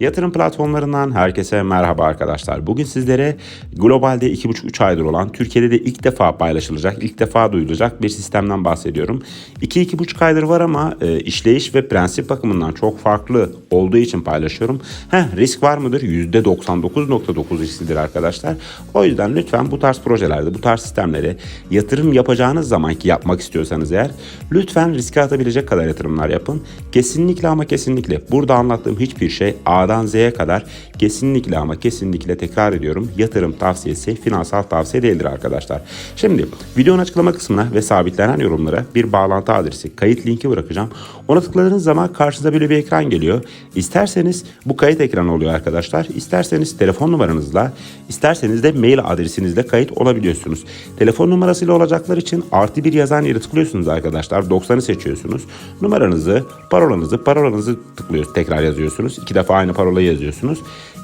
Yatırım platformlarından herkese merhaba arkadaşlar. Bugün sizlere globalde 2,5-3 aydır olan Türkiye'de de ilk defa paylaşılacak, ilk defa duyulacak bir sistemden bahsediyorum. 2-2,5 aydır var ama e, işleyiş ve prensip bakımından çok farklı olduğu için paylaşıyorum. Heh, risk var mıdır? %99.9 risklidir arkadaşlar. O yüzden lütfen bu tarz projelerde, bu tarz sistemlere yatırım yapacağınız zaman ki yapmak istiyorsanız eğer lütfen riske atabilecek kadar yatırımlar yapın. Kesinlikle ama kesinlikle burada anlattığım hiçbir şey A'dan Z'ye kadar kesinlikle ama kesinlikle tekrar ediyorum yatırım tavsiyesi, finansal tavsiye değildir arkadaşlar. Şimdi videonun açıklama kısmına ve sabitlenen yorumlara bir bağlantı adresi, kayıt linki bırakacağım. Ona tıkladığınız zaman karşınıza böyle bir ekran geliyor. İsterseniz bu kayıt ekranı oluyor arkadaşlar. İsterseniz telefon numaranızla, isterseniz de mail adresinizle kayıt olabiliyorsunuz. Telefon numarasıyla olacaklar için artı bir yazan yere tıklıyorsunuz arkadaşlar. 90'ı seçiyorsunuz. Numaranızı, parolanızı, parolanızı tıklıyorsunuz. Tekrar yazıyorsunuz. İki defa aynı parolayı yazıyorsunuz.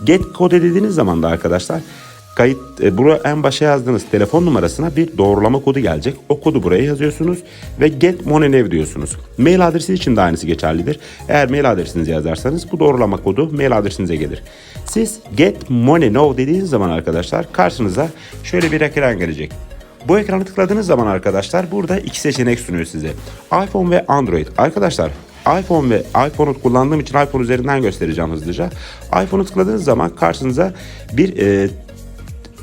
Get kode dediğiniz zaman da arkadaşlar kayıt e, buraya en başa yazdığınız telefon numarasına bir doğrulama kodu gelecek. O kodu buraya yazıyorsunuz ve get money now diyorsunuz. Mail adresi için de aynısı geçerlidir. Eğer mail adresinizi yazarsanız bu doğrulama kodu mail adresinize gelir. Siz get money now dediğiniz zaman arkadaşlar karşınıza şöyle bir ekran gelecek. Bu ekranı tıkladığınız zaman arkadaşlar burada iki seçenek sunuyor size. iPhone ve Android. Arkadaşlar iPhone ve iPhone'u kullandığım için iPhone üzerinden göstereceğim hızlıca. iPhone'u tıkladığınız zaman karşınıza bir e,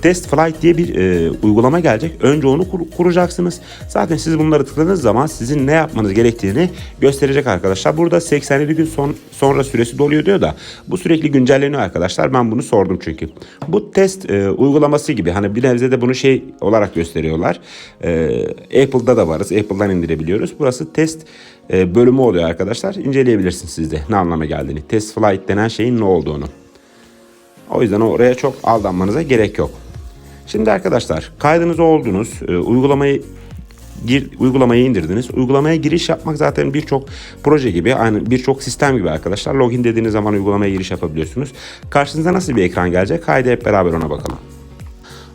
Test Flight diye bir e, uygulama gelecek. Önce onu kur- kuracaksınız. Zaten siz bunları tıkladığınız zaman sizin ne yapmanız gerektiğini gösterecek arkadaşlar. Burada 87 gün son, sonra süresi doluyor diyor da bu sürekli güncelleniyor arkadaşlar. Ben bunu sordum çünkü. Bu test e, uygulaması gibi hani bir nebze de bunu şey olarak gösteriyorlar. E, Apple'da da varız. Apple'dan indirebiliyoruz. Burası test bölümü oluyor arkadaşlar. İnceleyebilirsiniz siz de ne anlama geldiğini. Test Flight denen şeyin ne olduğunu. O yüzden oraya çok aldanmanıza gerek yok. Şimdi arkadaşlar kaydınız oldunuz. E, uygulamayı gir, uygulamayı indirdiniz. Uygulamaya giriş yapmak zaten birçok proje gibi, aynı birçok sistem gibi arkadaşlar. Login dediğiniz zaman uygulamaya giriş yapabiliyorsunuz. Karşınıza nasıl bir ekran gelecek? Haydi hep beraber ona bakalım.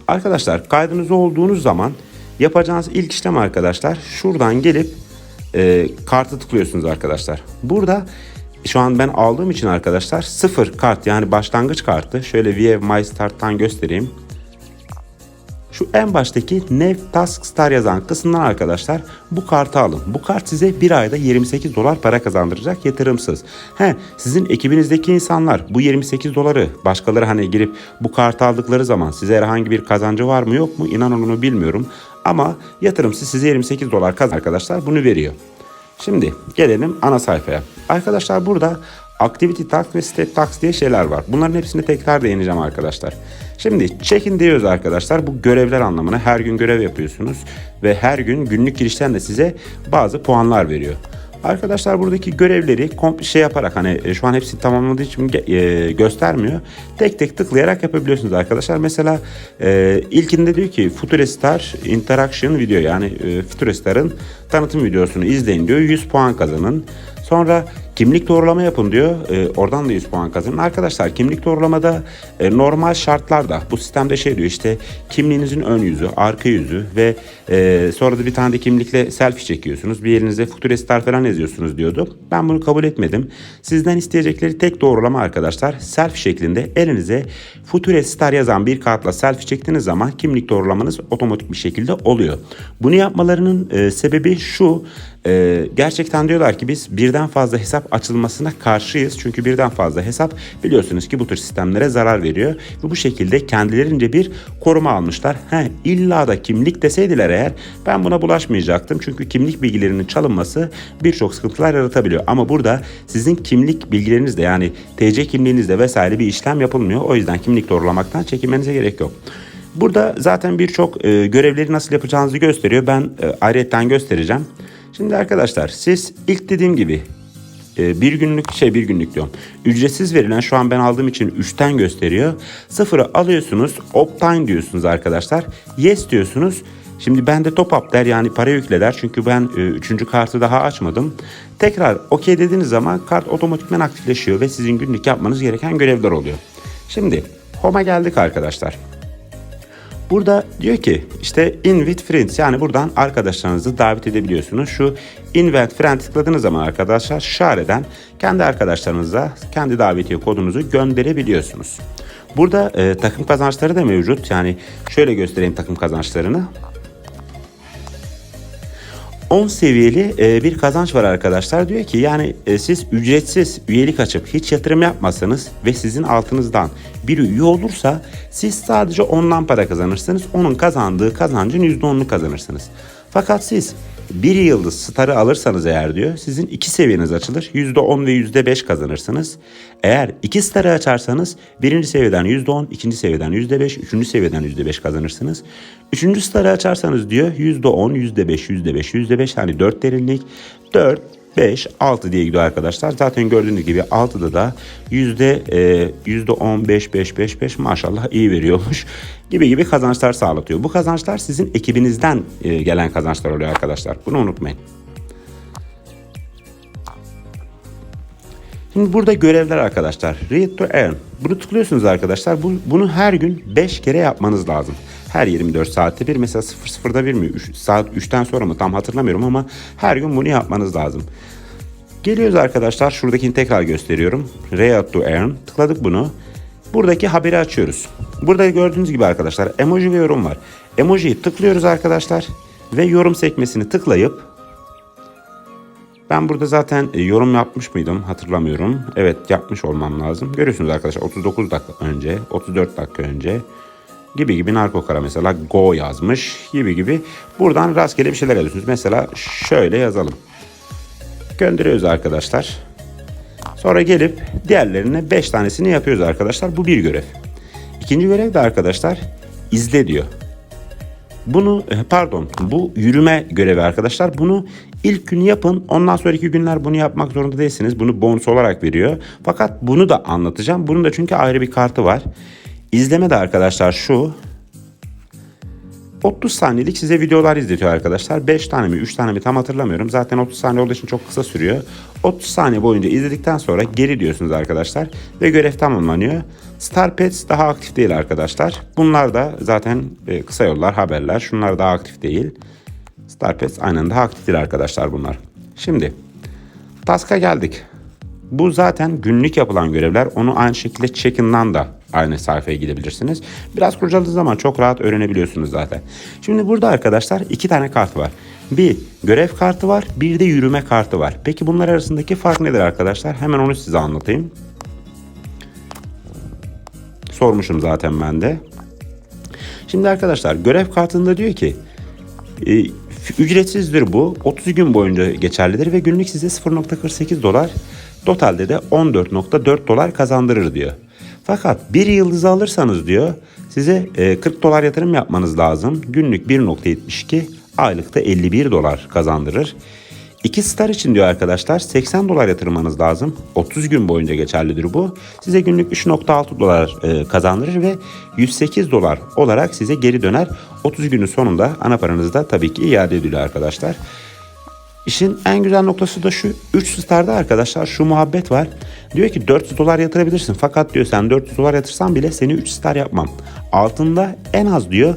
Arkadaşlar kaydınız olduğunuz zaman yapacağınız ilk işlem arkadaşlar şuradan gelip e, kartı tıklıyorsunuz arkadaşlar. Burada şu an ben aldığım için arkadaşlar sıfır kart yani başlangıç kartı. Şöyle View My Start'tan göstereyim. Şu en baştaki New Task Star yazan kısımdan arkadaşlar bu kartı alın. Bu kart size bir ayda 28 dolar para kazandıracak yatırımsız. He, sizin ekibinizdeki insanlar bu 28 doları başkaları hani girip bu kartı aldıkları zaman size herhangi bir kazancı var mı yok mu inanın onu bilmiyorum. Ama yatırımsız size 28 dolar kazan arkadaşlar bunu veriyor. Şimdi gelelim ana sayfaya. Arkadaşlar burada Activity Tax ve Step Tax diye şeyler var. Bunların hepsini tekrar değineceğim arkadaşlar. Şimdi check-in diyoruz arkadaşlar. Bu görevler anlamına her gün görev yapıyorsunuz. Ve her gün günlük girişten de size bazı puanlar veriyor. Arkadaşlar buradaki görevleri şey yaparak hani e, şu an hepsini tamamladığı için e, göstermiyor. Tek tek tıklayarak yapabiliyorsunuz arkadaşlar. Mesela e, ilkinde diyor ki Futurestar Interaction video yani e, Futurestar'ın tanıtım videosunu izleyin diyor. 100 puan kazanın. Sonra kimlik doğrulama yapın diyor. E, oradan da 100 puan kazanın. Arkadaşlar kimlik doğrulamada e, normal şartlarda bu sistemde şey diyor işte kimliğinizin ön yüzü, arka yüzü ve e, sonra da bir tane de kimlikle selfie çekiyorsunuz. Bir elinize Futurestar falan yazıyorsunuz diyordu. Ben bunu kabul etmedim. Sizden isteyecekleri tek doğrulama arkadaşlar selfie şeklinde elinize Futurestar yazan bir kartla selfie çektiğiniz zaman kimlik doğrulamanız otomatik bir şekilde oluyor. Bunu yapmalarının e, sebebi şu. e, gerçekten diyorlar ki biz birden fazla hesap açılmasına karşıyız. Çünkü birden fazla hesap biliyorsunuz ki bu tür sistemlere zarar veriyor. Ve bu şekilde kendilerince bir koruma almışlar. He, illa da kimlik deseydiler eğer ben buna bulaşmayacaktım. Çünkü kimlik bilgilerinin çalınması birçok sıkıntılar yaratabiliyor. Ama burada sizin kimlik bilgilerinizde yani TC kimliğinizde vesaire bir işlem yapılmıyor. O yüzden kimlik doğrulamaktan çekinmenize gerek yok. Burada zaten birçok e, görevleri nasıl yapacağınızı gösteriyor. Ben e, ayrıyetten göstereceğim. Şimdi arkadaşlar siz ilk dediğim gibi e, bir günlük şey bir günlük diyorum. Ücretsiz verilen şu an ben aldığım için 3'ten gösteriyor. Sıfırı alıyorsunuz opt-in diyorsunuz arkadaşlar. Yes diyorsunuz. Şimdi ben de top up der yani para yükle der. Çünkü ben e, üçüncü kartı daha açmadım. Tekrar okey dediğiniz zaman kart otomatikman aktifleşiyor ve sizin günlük yapmanız gereken görevler oluyor. Şimdi home'a geldik arkadaşlar. Burada diyor ki işte invite friends yani buradan arkadaşlarınızı davet edebiliyorsunuz. Şu invite friend tıkladığınız zaman arkadaşlar şareden kendi arkadaşlarınıza kendi davetiye kodunuzu gönderebiliyorsunuz. Burada e, takım kazançları da mevcut. Yani şöyle göstereyim takım kazançlarını. 10 seviyeli e, bir kazanç var arkadaşlar. Diyor ki yani e, siz ücretsiz üyelik açıp hiç yatırım yapmasanız ve sizin altınızdan bir üye olursa siz sadece ondan para kazanırsınız. Onun kazandığı kazancın %10'unu kazanırsınız. Fakat siz bir yıldız starı alırsanız eğer diyor sizin iki seviyeniz açılır. %10 ve %5 kazanırsınız. Eğer iki starı açarsanız birinci seviyeden %10, ikinci seviyeden %5, üçüncü seviyeden %5 kazanırsınız. Üçüncü starı açarsanız diyor %10, %5, %5, %5 yani 4 derinlik, 4, 5, 6 diye gidiyor arkadaşlar. Zaten gördüğünüz gibi 6'da da yüzde e, yüzde 10, 5, 5, 5, 5 maşallah iyi veriyormuş gibi gibi kazançlar sağlatıyor. Bu kazançlar sizin ekibinizden e, gelen kazançlar oluyor arkadaşlar. Bunu unutmayın. Şimdi burada görevler arkadaşlar. Read to earn. Bunu tıklıyorsunuz arkadaşlar. Bu, bunu her gün 5 kere yapmanız lazım. Her 24 saatte bir mesela 00'da bir mi? 3, saat 3'ten sonra mı tam hatırlamıyorum ama her gün bunu yapmanız lazım. Geliyoruz arkadaşlar. Şuradakini tekrar gösteriyorum. Read to earn. Tıkladık bunu. Buradaki haberi açıyoruz. Burada gördüğünüz gibi arkadaşlar emoji ve yorum var. Emojiyi tıklıyoruz arkadaşlar ve yorum sekmesini tıklayıp ben burada zaten e, yorum yapmış mıydım hatırlamıyorum. Evet yapmış olmam lazım. Görüyorsunuz arkadaşlar 39 dakika önce, 34 dakika önce gibi gibi narko kara mesela go yazmış gibi gibi. Buradan rastgele bir şeyler yazıyorsunuz. Mesela şöyle yazalım. Gönderiyoruz arkadaşlar. Sonra gelip diğerlerine 5 tanesini yapıyoruz arkadaşlar. Bu bir görev. İkinci görev de arkadaşlar izle diyor. Bunu e, pardon bu yürüme görevi arkadaşlar. Bunu ilk gün yapın. Ondan sonraki günler bunu yapmak zorunda değilsiniz. Bunu bonus olarak veriyor. Fakat bunu da anlatacağım. Bunun da çünkü ayrı bir kartı var. İzleme de arkadaşlar şu. 30 saniyelik size videolar izletiyor arkadaşlar. 5 tane mi 3 tane mi tam hatırlamıyorum. Zaten 30 saniye olduğu için çok kısa sürüyor. 30 saniye boyunca izledikten sonra geri diyorsunuz arkadaşlar. Ve görev tamamlanıyor. Star Pets daha aktif değil arkadaşlar. Bunlar da zaten e, kısa yollar, haberler. Şunlar daha aktif değil. Star Pets aynen daha aktif değil arkadaşlar bunlar. Şimdi Task'a geldik. Bu zaten günlük yapılan görevler. Onu aynı şekilde check-in'dan da aynı sayfaya gidebilirsiniz. Biraz kurcaladığı zaman çok rahat öğrenebiliyorsunuz zaten. Şimdi burada arkadaşlar iki tane kart var. Bir görev kartı var, bir de yürüme kartı var. Peki bunlar arasındaki fark nedir arkadaşlar? Hemen onu size anlatayım. Sormuşum zaten ben de. Şimdi arkadaşlar görev kartında diyor ki e, ücretsizdir bu. 30 gün boyunca geçerlidir ve günlük size 0.48 dolar totalde de 14.4 dolar kazandırır diyor. Fakat bir yıldızı alırsanız diyor size e, 40 dolar yatırım yapmanız lazım. Günlük 1.72 aylıkta 51 dolar kazandırır. 2 star için diyor arkadaşlar 80 dolar yatırmanız lazım. 30 gün boyunca geçerlidir bu. Size günlük 3.6 dolar e, kazandırır ve 108 dolar olarak size geri döner. 30 günün sonunda ana paranız da tabii ki iade ediliyor arkadaşlar. İşin en güzel noktası da şu 3 starda arkadaşlar şu muhabbet var. Diyor ki 400 dolar yatırabilirsin fakat diyor sen 400 dolar yatırsan bile seni 3 star yapmam. Altında en az diyor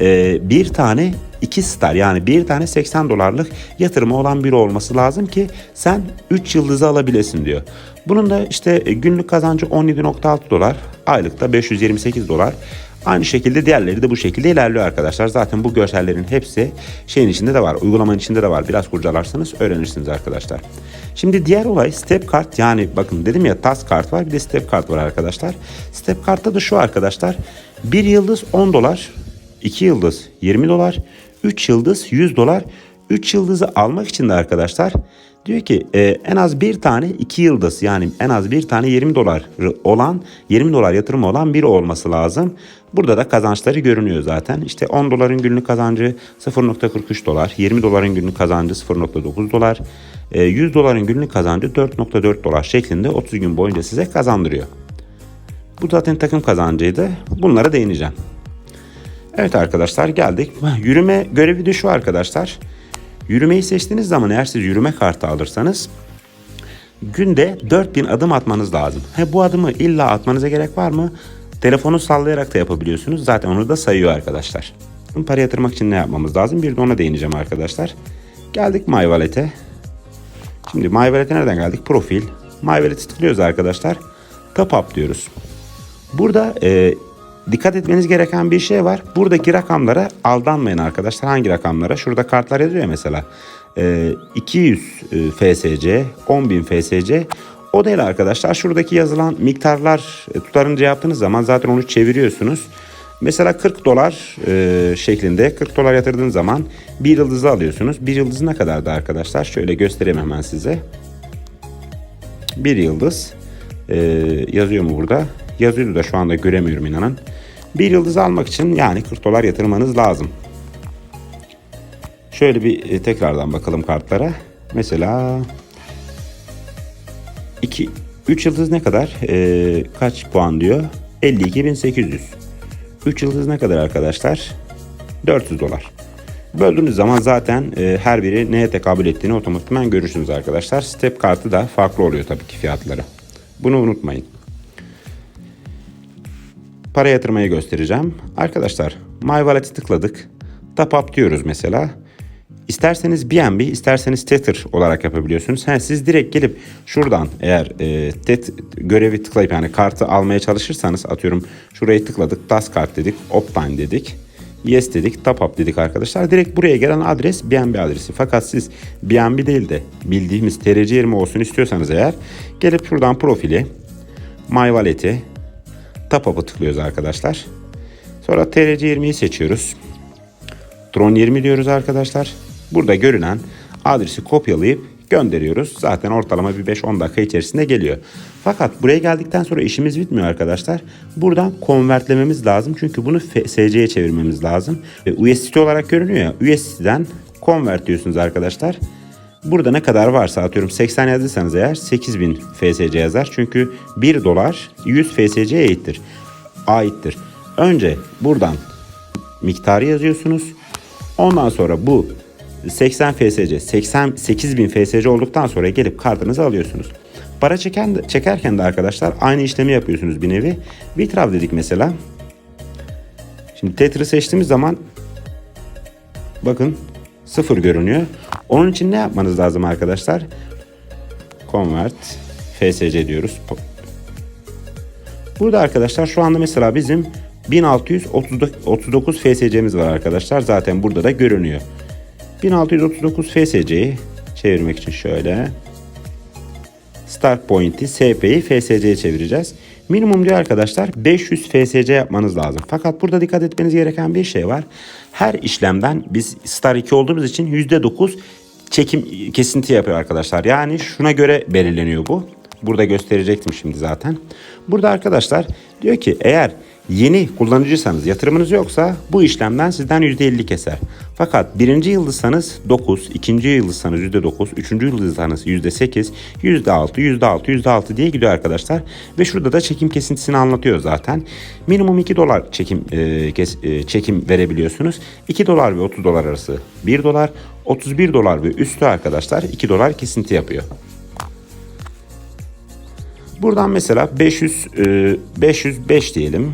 e, bir tane 2 star yani bir tane 80 dolarlık yatırımı olan biri olması lazım ki sen 3 yıldızı alabilesin diyor. Bunun da işte günlük kazancı 17.6 dolar, aylıkta 528 dolar. Aynı şekilde diğerleri de bu şekilde ilerliyor arkadaşlar. Zaten bu görsellerin hepsi şeyin içinde de var. Uygulamanın içinde de var. Biraz kurcalarsanız öğrenirsiniz arkadaşlar. Şimdi diğer olay step kart yani bakın dedim ya task kart var bir de step kart var arkadaşlar. Step kartta da şu arkadaşlar. Bir yıldız 10 dolar, 2 yıldız 20 dolar, 3 yıldız 100 dolar. 3 yıldızı almak için de arkadaşlar diyor ki e, en az bir tane 2 yıldız yani en az bir tane 20 dolar olan 20 dolar yatırımı olan biri olması lazım. Burada da kazançları görünüyor zaten. İşte 10 doların günlük kazancı 0.43 dolar, 20 doların günlük kazancı 0.9 dolar, 100 doların günlük kazancı 4.4 dolar şeklinde 30 gün boyunca size kazandırıyor. Bu zaten takım kazancıydı. Bunlara değineceğim. Evet arkadaşlar geldik. Yürüme görevi de şu arkadaşlar. Yürümeyi seçtiğiniz zaman eğer siz yürüme kartı alırsanız günde 4000 adım atmanız lazım. He, bu adımı illa atmanıza gerek var mı? Telefonu sallayarak da yapabiliyorsunuz. Zaten onu da sayıyor arkadaşlar. Para yatırmak için ne yapmamız lazım? Bir de ona değineceğim arkadaşlar. Geldik My Wallet'e. Şimdi My Wallet'e nereden geldik? Profil. My Wallet'e tıklıyoruz arkadaşlar. Top Up diyoruz. Burada e, dikkat etmeniz gereken bir şey var. Buradaki rakamlara aldanmayın arkadaşlar. Hangi rakamlara? Şurada kartlar yazıyor ya mesela. E, 200 e, FSC, 10.000 FSC. O değil arkadaşlar. Şuradaki yazılan miktarlar e, tutarınca yaptığınız zaman zaten onu çeviriyorsunuz. Mesela 40 dolar e, şeklinde 40 dolar yatırdığınız zaman bir yıldızı alıyorsunuz. Bir yıldız ne kadardı arkadaşlar? Şöyle göstereyim hemen size. Bir yıldız e, yazıyor mu burada? Yazıyordu da şu anda göremiyorum inanın. Bir yıldız almak için yani 40 dolar yatırmanız lazım. Şöyle bir e, tekrardan bakalım kartlara. Mesela 2 3 yıldız ne kadar? E, kaç puan diyor? 52.800. 3 yıldız ne kadar arkadaşlar? 400 dolar. Böldüğünüz zaman zaten e, her biri neye tekabül ettiğini otomatikman görürsünüz arkadaşlar. Step kartı da farklı oluyor tabii ki fiyatları. Bunu unutmayın. Para yatırmayı göstereceğim. Arkadaşlar My Wallet'i tıkladık. Top Up diyoruz mesela. İsterseniz BNB, isterseniz Tether olarak yapabiliyorsunuz. Ha, siz direkt gelip şuradan eğer e, tet görevi tıklayıp yani kartı almaya çalışırsanız atıyorum şurayı tıkladık, Das kart dedik, Optime dedik. Yes dedik, Top Up dedik arkadaşlar. Direkt buraya gelen adres BNB adresi. Fakat siz BNB değil de bildiğimiz TRC20 olsun istiyorsanız eğer gelip şuradan profili, My Wallet'i, Top Up'ı tıklıyoruz arkadaşlar. Sonra TRC20'yi seçiyoruz. Tron 20 diyoruz arkadaşlar. Burada görünen adresi kopyalayıp gönderiyoruz. Zaten ortalama bir 5-10 dakika içerisinde geliyor. Fakat buraya geldikten sonra işimiz bitmiyor arkadaşlar. Buradan konvertlememiz lazım. Çünkü bunu SC'ye çevirmemiz lazım. Ve USDT olarak görünüyor ya. USDT'den convert diyorsunuz arkadaşlar. Burada ne kadar varsa atıyorum 80 yazdıysanız eğer 8000 FSC yazar. Çünkü 1 dolar 100 FSC'ye aittir. aittir. Önce buradan miktarı yazıyorsunuz. Ondan sonra bu 80 FSC, 88 bin FSC olduktan sonra gelip kartınızı alıyorsunuz. Para çeken, çekerken de arkadaşlar aynı işlemi yapıyorsunuz bir nevi. Bitrav dedik mesela. Şimdi Tether'ı seçtiğimiz zaman bakın sıfır görünüyor. Onun için ne yapmanız lazım arkadaşlar? Convert FSC diyoruz. Burada arkadaşlar şu anda mesela bizim 1639 FSC'miz var arkadaşlar. Zaten burada da görünüyor. 1639 FSC'yi çevirmek için şöyle Start Point'i SP'yi FSC'ye çevireceğiz. Minimum diyor arkadaşlar 500 FSC yapmanız lazım. Fakat burada dikkat etmeniz gereken bir şey var. Her işlemden biz Star 2 olduğumuz için %9 çekim kesinti yapıyor arkadaşlar. Yani şuna göre belirleniyor bu. Burada gösterecektim şimdi zaten. Burada arkadaşlar diyor ki eğer Yeni kullanıcıysanız yatırımınız yoksa bu işlemden sizden %50 keser. Fakat birinci yıldızsanız 9, ikinci yıldızsanız %9, üçüncü yıldızsanız %8, %6, %6, %6 diye gidiyor arkadaşlar. Ve şurada da çekim kesintisini anlatıyor zaten. Minimum 2 dolar çekim e, kes, e, çekim verebiliyorsunuz. 2 dolar ve 30 dolar arası 1 dolar, 31 dolar ve üstü arkadaşlar 2 dolar kesinti yapıyor. Buradan mesela 500 e, 505 diyelim.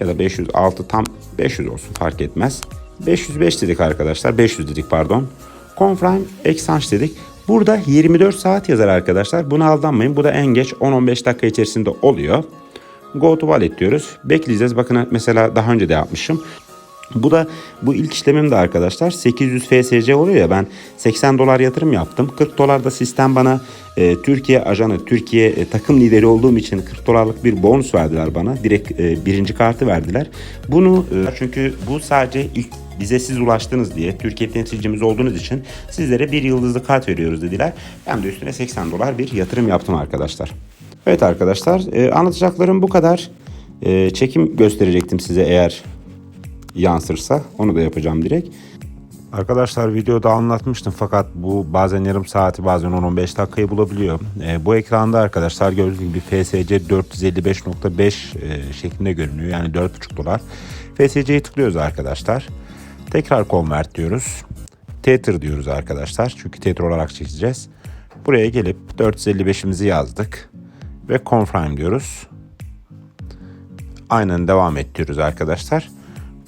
Ya da 506 tam 500 olsun fark etmez. 505 dedik arkadaşlar. 500 dedik pardon. Confirm Exchange dedik. Burada 24 saat yazar arkadaşlar. Buna aldanmayın. Bu da en geç 10-15 dakika içerisinde oluyor. Go to wallet diyoruz. Bekleyeceğiz. Bakın mesela daha önce de yapmışım. Bu da bu ilk işlemim de arkadaşlar 800 FSC oluyor ya ben 80 dolar yatırım yaptım. 40 dolar da sistem bana e, Türkiye ajanı, Türkiye e, takım lideri olduğum için 40 dolarlık bir bonus verdiler bana. Direkt e, birinci kartı verdiler. Bunu e, çünkü bu sadece ilk bize siz ulaştınız diye Türkiye temsilcimiz olduğunuz için sizlere bir yıldızlı kart veriyoruz dediler. Ben de üstüne 80 dolar bir yatırım yaptım arkadaşlar. Evet arkadaşlar e, anlatacaklarım bu kadar. E, çekim gösterecektim size eğer yansırsa onu da yapacağım direkt. Arkadaşlar videoda anlatmıştım fakat bu bazen yarım saati bazen 10-15 dakikayı bulabiliyor. E, bu ekranda arkadaşlar gördüğünüz gibi FSC 455.5 e, şeklinde görünüyor. Yani 4.5 dolar. FSC'yi tıklıyoruz arkadaşlar. Tekrar convert diyoruz. Tether diyoruz arkadaşlar. Çünkü Tether olarak çekeceğiz. Buraya gelip 455'imizi yazdık. Ve confirm diyoruz. Aynen devam et diyoruz arkadaşlar.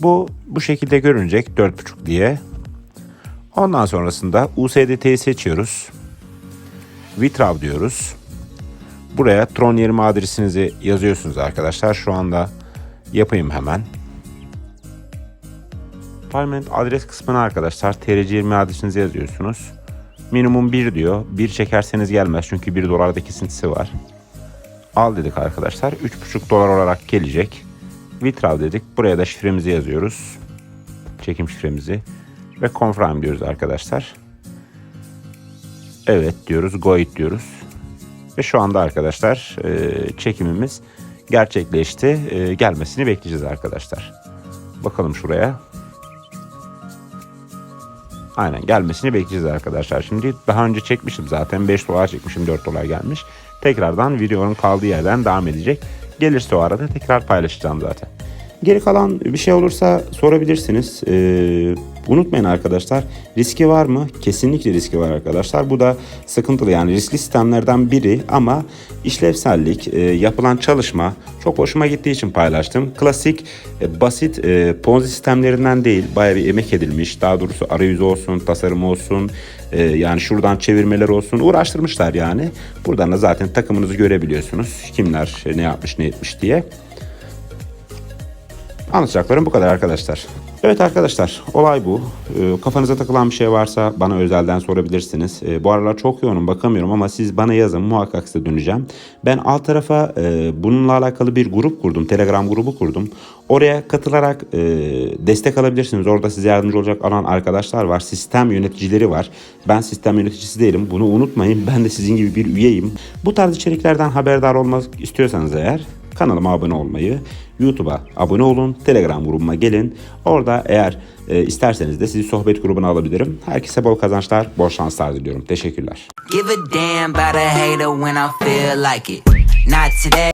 Bu bu şekilde görünecek 4.5 diye. Ondan sonrasında USDT'yi seçiyoruz. Vitrav diyoruz. Buraya Tron 20 adresinizi yazıyorsunuz arkadaşlar. Şu anda yapayım hemen. Payment adres kısmına arkadaşlar TRC20 adresinizi yazıyorsunuz. Minimum 1 diyor. 1 çekerseniz gelmez çünkü 1 dolarda kesintisi var. Al dedik arkadaşlar. 3,5 dolar olarak gelecek. Vitrav dedik. Buraya da şifremizi yazıyoruz. Çekim şifremizi. Ve confirm diyoruz arkadaşlar. Evet diyoruz. Go it diyoruz. Ve şu anda arkadaşlar e, çekimimiz gerçekleşti. E, gelmesini bekleyeceğiz arkadaşlar. Bakalım şuraya. Aynen gelmesini bekleyeceğiz arkadaşlar. Şimdi daha önce çekmişim zaten 5 dolar çekmişim 4 dolar gelmiş. Tekrardan videonun kaldığı yerden devam edecek. Gelirse o arada tekrar paylaşacağım zaten. Geri kalan bir şey olursa sorabilirsiniz. Ee, unutmayın arkadaşlar riski var mı? Kesinlikle riski var arkadaşlar. Bu da sıkıntılı yani riskli sistemlerden biri ama işlevsellik, e, yapılan çalışma çok hoşuma gittiği için paylaştım. Klasik, e, basit e, Ponzi sistemlerinden değil. Bayağı bir emek edilmiş. Daha doğrusu arayüzü olsun, tasarım olsun, e, yani şuradan çevirmeler olsun uğraştırmışlar yani. Buradan da zaten takımınızı görebiliyorsunuz. Kimler ne yapmış ne etmiş diye. Anlatacaklarım bu kadar arkadaşlar. Evet arkadaşlar olay bu. Ee, kafanıza takılan bir şey varsa bana özelden sorabilirsiniz. Ee, bu aralar çok yoğunum bakamıyorum ama siz bana yazın muhakkak size döneceğim. Ben alt tarafa e, bununla alakalı bir grup kurdum. Telegram grubu kurdum. Oraya katılarak e, destek alabilirsiniz. Orada size yardımcı olacak alan arkadaşlar var. Sistem yöneticileri var. Ben sistem yöneticisi değilim. Bunu unutmayın. Ben de sizin gibi bir üyeyim. Bu tarz içeriklerden haberdar olmak istiyorsanız eğer kanalıma abone olmayı, YouTube'a abone olun, Telegram grubuma gelin. Orada eğer e, isterseniz de sizi sohbet grubuna alabilirim. Herkese bol kazançlar, bol şanslar diliyorum. Teşekkürler.